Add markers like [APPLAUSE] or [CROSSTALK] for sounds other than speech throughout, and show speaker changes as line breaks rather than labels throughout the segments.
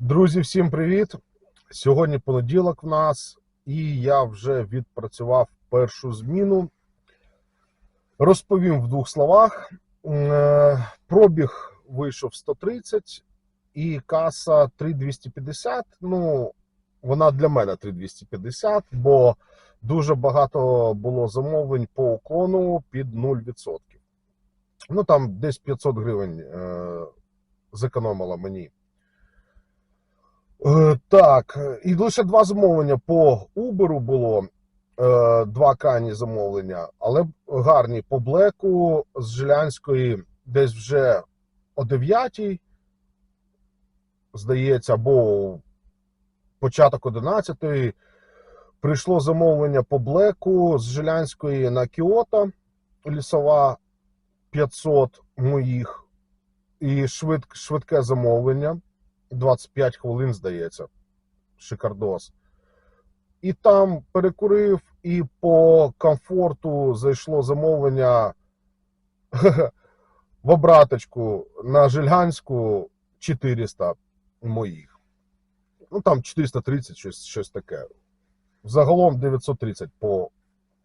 Друзі, всім привіт! Сьогодні понеділок в нас, і я вже відпрацював першу зміну. Розповім в двох словах. Е, Пробіг вийшов 130 і каса 3250. Ну, вона для мене 3250, бо дуже багато було замовлень по уклону під 0%. Ну там десь 500 гривень е, зекономила мені. Е, Так, і лише два замовлення по Uber було. е, Два крайні замовлення, але гарні по Блеку з Жилянської десь вже о 9 здається, або початок 11 прийшло замовлення по Блеку з Жилянської на Кіото, лісова 500 моїх, і швид, швидке замовлення. 25 хвилин, здається, шикардос. І там перекурив, і по комфорту зайшло замовлення [LAUGHS] в обраточку на Жильганську 400 моїх. Ну там 430, щось, щось таке. Загалом 930 по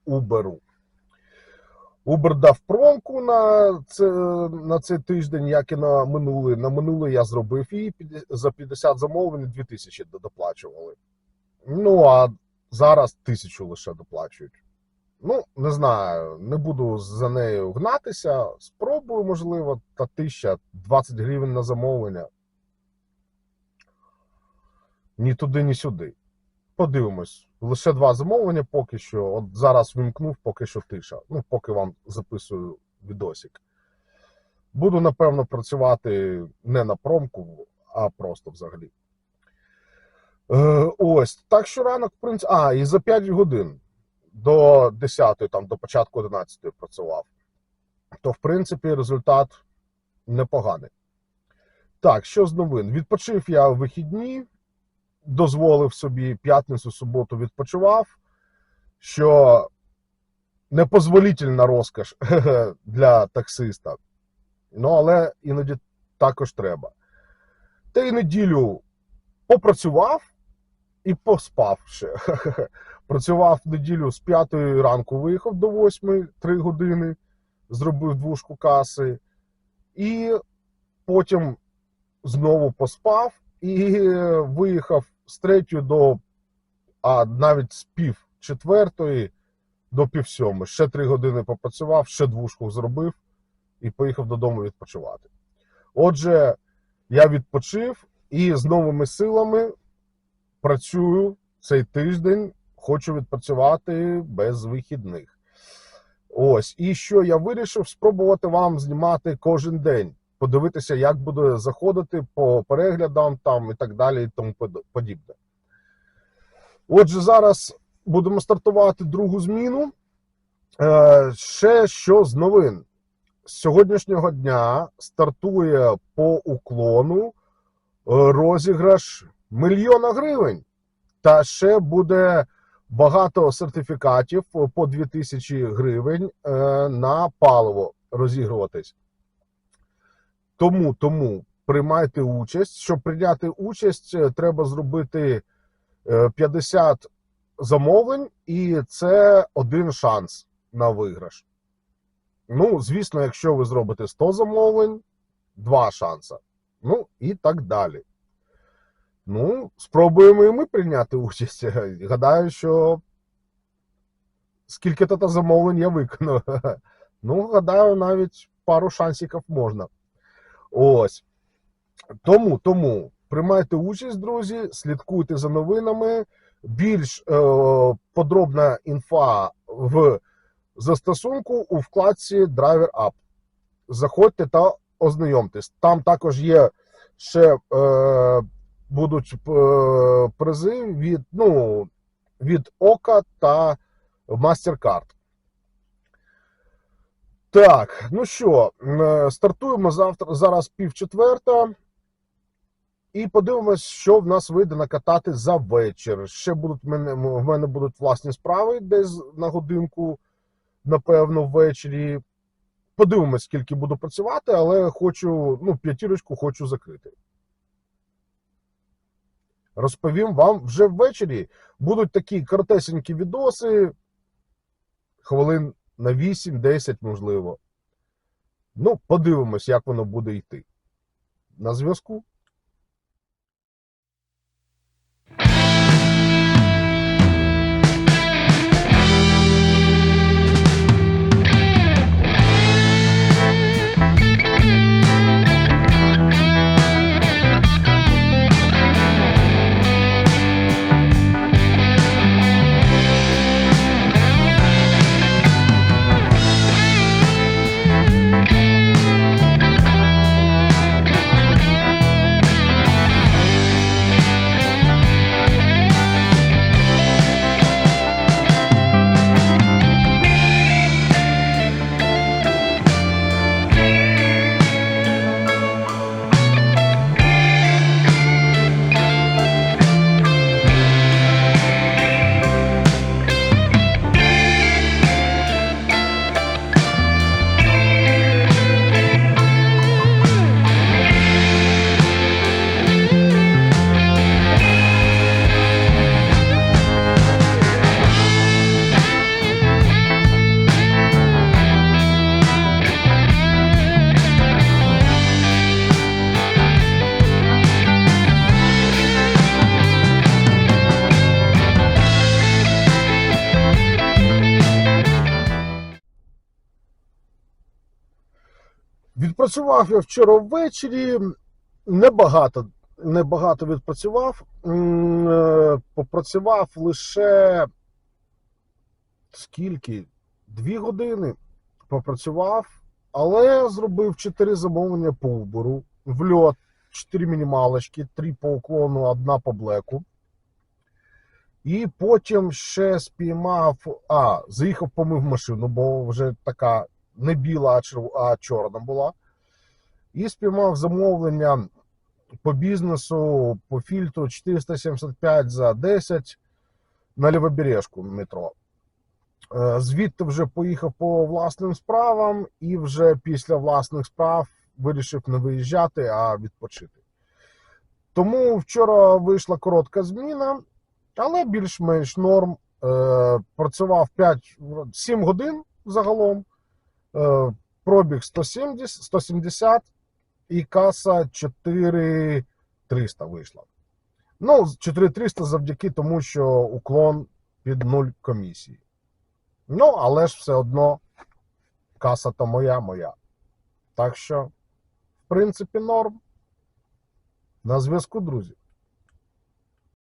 Uber. Uber дав промку на, це, на цей тиждень, як і на минулий. На минулий я зробив під- за 50 замовлень 2000 доплачували. Ну, а зараз тисячу лише доплачують. Ну, не знаю, не буду за нею гнатися. Спробую, можливо, та 1000, 20 гривень на замовлення. Ні туди, ні сюди. Подивимось. Лише два замовлення поки що. От зараз вимкнув, поки що тиша. Ну, поки вам записую відосик. Буду, напевно, працювати не на промку, а просто взагалі. Е, ось. Так що ранок, в принципі. А, і за 5 годин до 10, там, до початку 11 працював. То, в принципі, результат непоганий. Так, що з новин? Відпочив я в вихідні дозволив собі п'ятницю, суботу відпочивав, що непозволительна розкаш [LAUGHS] для таксиста. Ну, але іноді також треба. Та й неділю попрацював і поспав ще. [LAUGHS] Працював неділю з 5 ранку, виїхав до 8, 3 години, зробив двушку каси, і потім знову поспав і виїхав з третьої до, а навіть з пів четвертої до пів сьомої. Ще три години попрацював, ще двушку зробив і поїхав додому відпочивати. Отже, я відпочив і з новими силами працюю цей тиждень, хочу відпрацювати без вихідних. Ось, і що я вирішив спробувати вам знімати кожен день подивитися, як буде заходити по переглядам там і так далі, і тому подібне. Отже, зараз будемо стартувати другу зміну. Е, ще що з новин. З сьогоднішнього дня стартує по уклону е, розіграш мільйона гривень. Та ще буде багато сертифікатів по 2000 гривень е, на паливо розігруватись. Тому, тому приймайте участь. Щоб прийняти участь, е, треба зробити е, 50 замовлень, і це один шанс на виграш. Ну, звісно, якщо ви зробите 100 замовлень, два шанси. Ну і так далі. Ну, спробуємо і ми прийняти участь. [LAUGHS] Гадаю, що скільки то замовлень я виконую. [LAUGHS] Ну, гадаю, навіть пару шансиків можна. Ось. Тому, тому приймайте участь, друзі, слідкуйте за новинами. Більш е, подробна інфа в застосунку у вкладці Driver App. Заходьте та ознайомтесь. Там також є ще е, будуть е, призи від, ну, від Ока та MasterCard. Так, ну що, е, стартуємо завтра зараз пів четверта. І подивимось, що в нас вийде накатати за вечір. Ще будуть в мене, в мене будуть власні справи десь на годинку, напевно, ввечері. Подивимось, скільки буду працювати, але хочу, ну, п'ятірочку хочу закрити. розповім вам вже ввечері. Будуть такі коротесенькі відоси, хвилин на 8-10, можливо. Ну, подивимось, як воно буде йти. На зв'язку. Відпрацював я вчора ввечері. Небагато, небагато відпрацював. Е, Попрацював лише скільки? Дві години попрацював, але зробив чотири замовлення по убору. В льот, чотири мінімалочки, три по уклону, одна по блеку. І потім ще спіймав. А, заїхав, помив машину, бо вже така не біла, а чорна була. І спіймав замовлення по бізнесу по фільтру 475 за 10 на лівобережку метро. Е, Звідти вже поїхав по власним справам, і вже після власних справ вирішив не виїжджати, а відпочити. Тому вчора вийшла коротка зміна, але більш-менш норм. Е, Працював 5, 7 годин загалом. Е, Пробіг 170, 170 і каса 4300 вийшла. Ну, 4300 завдяки тому, що уклон під нуль комісії. Ну, але ж все одно каса то моя, моя. Так що, в принципі, норм. На зв'язку, друзі.